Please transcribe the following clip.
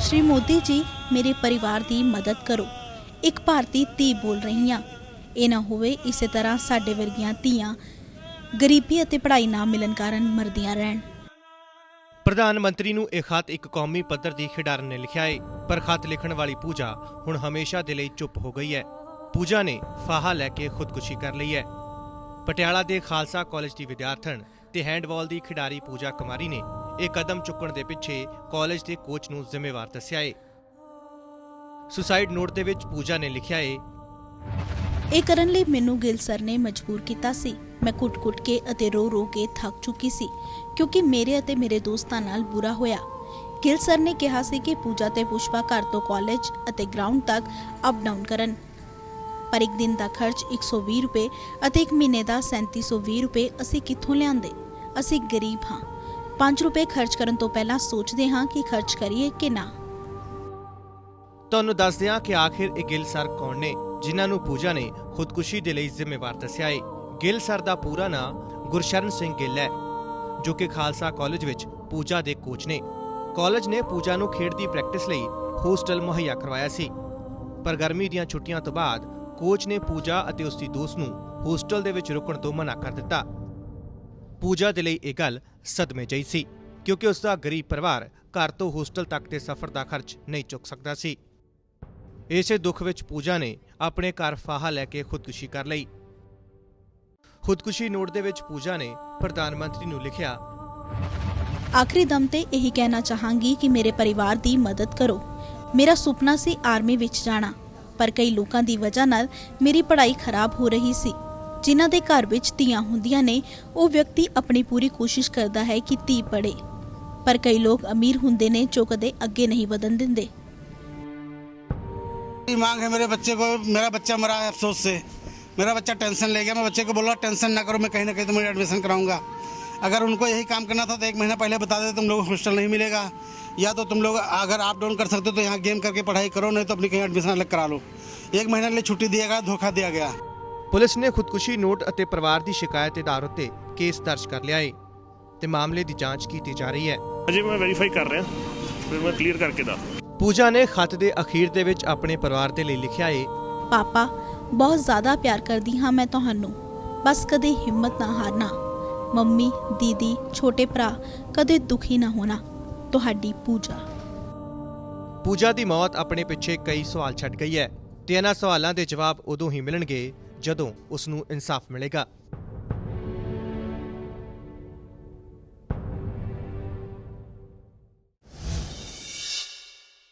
ਸ਼੍ਰੀ ਮੋਦੀ ਜੀ ਮੇਰੇ ਪਰਿਵਾਰ ਦੀ ਮਦਦ ਕਰੋ ਇੱਕ ਭਾਰਤੀ ਧੀ ਬੋਲ ਰਹੀ ਹਾਂ ਇਹ ਨਾ ਹੋਵੇ ਇਸੇ ਤਰ੍ਹਾਂ ਸਾਡੇ ਵਰਗੀਆਂ ਧੀਆਂ ਗਰੀਬੀ ਅਤੇ ਪੜ੍ਹਾਈ ਨਾ ਮਿਲਣ ਕਾਰਨ ਮਰਦੀਆਂ ਰਹਿਣ ਪ੍ਰਧਾਨ ਮੰਤਰੀ ਨੂੰ ਇਹ ਖਤ ਇੱਕ ਕੌਮੀ ਪੱਧਰ ਦੀ ਖਿਡਾਰਨ ਨੇ ਲਿਖਿਆ ਏ ਪਰ ਖਤ ਲਿਖਣ ਵਾਲੀ ਪੂਜਾ ਹੁਣ ਹਮੇਸ਼ਾ ਦੇ ਲਈ ਚੁੱਪ ਹੋ ਗਈ ਹੈ ਪੂਜਾ ਨੇ ਫਾਹਾ ਲੈ ਕੇ ਖੁਦਕੁਸ਼ੀ ਕਰ ਲਈ ਹੈ ਪਟਿਆਲਾ ਦੇ ਖਾਲਸਾ ਕਾਲਜ ਦੀ ਵਿਦਿਆਰਥਣ ਤੇ ਹੈਂਡਬਾਲ ਦੀ ਖਿਡਾਰੀ ਪੂਜਾ ਕੁਮਾਰੀ ਨੇ ਇਹ ਕਦਮ ਚੁੱਕਣ ਦੇ ਪਿੱਛੇ ਕਾਲਜ ਦੇ ਕੋਚ ਨੂੰ ਜ਼ਿੰਮੇਵਾਰ ਦੱਸਿਆ ਹੈ ਸੁਸਾਈਡ ਨੋਟ ਦੇ ਵਿੱਚ ਪੂਜਾ ਨੇ ਲਿਖਿਆ ਹੈ ਇਹ ਕਰਨ ਲਈ ਮੈਨੂੰ ਗਿਲ ਸਰ ਨੇ ਮਜਬੂਰ ਕੀਤਾ ਸੀ। ਮੈਂ ਕੁੱਟ-ਕੁੱਟ ਕੇ ਅਤੇ ਰੋ-ਰੋ ਕੇ ਥੱਕ ਚੁੱਕੀ ਸੀ, ਕਿਉਂਕਿ ਮੇਰੇ ਅਤੇ ਮੇਰੇ ਦੋਸਤਾਂ ਨਾਲ ਬੁਰਾ ਹੋਇਆ। ਗਿਲ ਸਰ ਨੇ ਕਿਹਾ ਸੀ ਕਿ ਪੂਜਾ ਤੇ ਪੁਸ਼ਪਾ ਘਰ ਤੋਂ ਕਾਲਜ ਅਤੇ ਗਰਾਊਂਡ ਤੱਕ ਅਪ ਡਾਊਨ ਕਰਨ। ਪਰ ਇੱਕ ਦਿਨ ਦਾ ਖਰਚ 120 ਰੁਪਏ ਅਤੇ ਇੱਕ ਮਹੀਨੇ ਦਾ 3720 ਰੁਪਏ ਅਸੀਂ ਕਿੱਥੋਂ ਲਿਆਂਦੇ? ਅਸੀਂ ਗਰੀਬ ਹਾਂ। 5 ਰੁਪਏ ਖਰਚ ਕਰਨ ਤੋਂ ਪਹਿਲਾਂ ਸੋਚਦੇ ਹਾਂ ਕਿ ਖਰਚ ਕਰੀਏ ਕਿ ਨਾ। ਤੁਹਾਨੂੰ ਦੱਸਦੇ ਹਾਂ ਕਿ ਆਖਿਰ ਇਹ ਗਿੱਲ ਸਰ ਕੌਣ ਨੇ, ਜਿਨ੍ਹਾਂ ਨੂੰ ਪੂਜਾ ਨੇ ਖੁਦਕੁਸ਼ੀ ਦੇ ਲਈ ਜ਼ਿੰਮੇਵਾਰ ਦੱਸਿਆ ਹੈ ਗਿੱਲ ਸਰ ਦਾ ਪੂਰਾ ਨਾਮ ਗੁਰਸ਼ਰਨ ਸਿੰਘ ਗਿੱਲ ਹੈ, ਜੋ ਕਿ ਖਾਲਸਾ ਕਾਲਜ ਵਿੱਚ ਪੂਜਾ ਦੇ ਕੋਚ ਨੇ। ਕਾਲਜ ਨੇ ਪੂਜਾ ਨੂੰ ਖੇਡ ਦੀ ਪ੍ਰੈਕਟਿਸ ਲਈ ਹੋਸਟਲ ਮੁਹੱਈਆ ਕਰਵਾਇਆ ਸੀ। ਪਰ ਗਰਮੀ ਦੀਆਂ ਛੁੱਟੀਆਂ ਤੋਂ ਬਾਅਦ ਕੋਚ ਨੇ ਪੂਜਾ ਅਤੇ ਉਸ ਦੀ ਦੋਸਤ ਨੂੰ ਹੋਸਟਲ ਦੇ ਵਿੱਚ ਰੁਕਣ ਤੋਂ ਮਨਾ ਕਰ ਦਿੱਤਾ। ਪੂਜਾ ਦੇ ਲਈ ਇਹ ਗੱਲ ਸਦਮੇ ਜਿਹੀ ਸੀ, ਕਿਉਂਕਿ ਉਸ ਦਾ ਗਰੀਬ ਪਰਿਵਾਰ ਘਰ ਤੋਂ ਹੋਸਟਲ ਤੱਕ ਦੇ ਸਫ਼ਰ ਦਾ ਖਰਚ ਨਹੀਂ ਚੁੱਕ ਸਕਦਾ ਸੀ। ਇਸੇ ਦੁੱਖ ਵਿੱਚ ਪੂਜਾ ਨੇ ਆਪਣੇ ਘਰ ਫਾਹਾ ਲੈ ਕੇ ਖੁਦਕੁਸ਼ੀ ਕਰ ਲਈ। ਖੁਦਕੁਸ਼ੀ ਨੋਟ ਦੇ ਵਿੱਚ ਪੂਜਾ ਨੇ ਪ੍ਰਧਾਨ ਮੰਤਰੀ ਨੂੰ ਲਿਖਿਆ, ਆਖਰੀ ਦਮ ਤੇ ਇਹੀ ਕਹਿਣਾ ਚਾਹਾਂਗੀ ਕਿ ਮੇਰੇ ਪਰਿਵਾਰ ਦੀ ਮਦਦ ਕਰੋ। ਮੇਰਾ ਸੁਪਨਾ ਸੀ ਆਰਮੀ ਵਿੱਚ ਜਾਣਾ, ਪਰ ਕਈ ਲੋਕਾਂ ਦੀ ਵਜ੍ਹਾ ਨਾਲ ਮੇਰੀ ਪੜ੍ਹਾਈ ਖਰਾਬ ਹੋ ਰਹੀ ਸੀ। ਜਿਨ੍ਹਾਂ ਦੇ ਘਰ ਵਿੱਚ ਧੀਆਂ ਹੁੰਦੀਆਂ ਨੇ ਉਹ ਵਿਅਕਤੀ ਆਪਣੀ ਪੂਰੀ ਕੋਸ਼ਿਸ਼ ਕਰਦਾ ਹੈ ਕਿ ਧੀ ਪੜ੍ਹੇ ਪਰ ਕਈ ਲੋਕ ਅਮੀਰ ਹੁੰਦੇ ਨੇ ਜੋ ਕਦੇ ਅੱਗੇ ਨਹੀਂ ਵਧਣ ਦਿੰਦੇ मेरी मांग है मेरे बच्चे को मेरा बच्चा मरा है अफसोस से मेरा बच्चा टेंशन ले गया मैं बच्चे को बोला टेंशन ना करो मैं कहीं ना कहीं तुम्हें एडमिशन कराऊंगा अगर उनको यही काम करना था तो एक महीना पहले बता देते तुम लोग हॉस्टल नहीं मिलेगा या तो तुम लोग अगर आप डाउन कर सकते हो तो यहाँ गेम करके पढ़ाई करो नहीं तो अपनी कहीं एडमिशन अलग करा लो एक महीने के लिए छुट्टी दिया गया धोखा दिया गया ਪੁਲਿਸ ਨੇ ਖੁਦਕੁਸ਼ੀ ਨੋਟ ਅਤੇ ਪਰਿਵਾਰ ਦੀ ਸ਼ਿਕਾਇਤ ਦੇ ਆਧਾਰ ਉੱਤੇ ਕੇਸ ਦਰਜ ਕਰ ਲਿਆ ਹੈ ਤੇ ਮਾਮਲੇ ਦੀ ਜਾਂਚ ਕੀਤੀ ਜਾ ਰਹੀ ਹੈ। ਅਜੇ ਮੈਂ ਵੈਰੀਫਾਈ ਕਰ ਰਿਹਾ ਫਿਰ ਮੈਂ ਕਲੀਅਰ ਕਰਕੇ ਦੱਸ ਪੂਜਾ ਨੇ ਖਤ ਦੇ ਅਖੀਰ ਦੇ ਵਿੱਚ ਆਪਣੇ ਪਰਿਵਾਰ ਦੇ ਲਈ ਲਿਖਿਆ ਹੈ ਪਾਪਾ ਬਹੁਤ ਜ਼ਿਆਦਾ ਪਿਆਰ ਕਰਦੀ ਹਾਂ ਮੈਂ ਤੁਹਾਨੂੰ। ਬਸ ਕਦੇ ਹਿੰਮਤ ਨਾ ਹਾਰਨਾ। ਮੰਮੀ ਦੀਦੀ ਛੋਟੇ ਭਰਾ ਕਦੇ ਦੁਖੀ ਨਾ ਹੋਣਾ। ਤੁਹਾਡੀ ਪੂਜਾ। ਪੂਜਾ ਦੀ ਮੌਤ ਆਪਣੇ ਪਿੱਛੇ ਕਈ ਸਵਾਲ ਛੱਡ ਗਈ ਹੈ ਤੇ ਇਹਨਾਂ ਸਵਾਲਾਂ ਦੇ ਜਵਾਬ ਉਦੋਂ ਹੀ ਮਿਲਣਗੇ ਜਦੋਂ ਉਸ ਨੂੰ ਇਨਸਾਫ ਮਿਲੇਗਾ।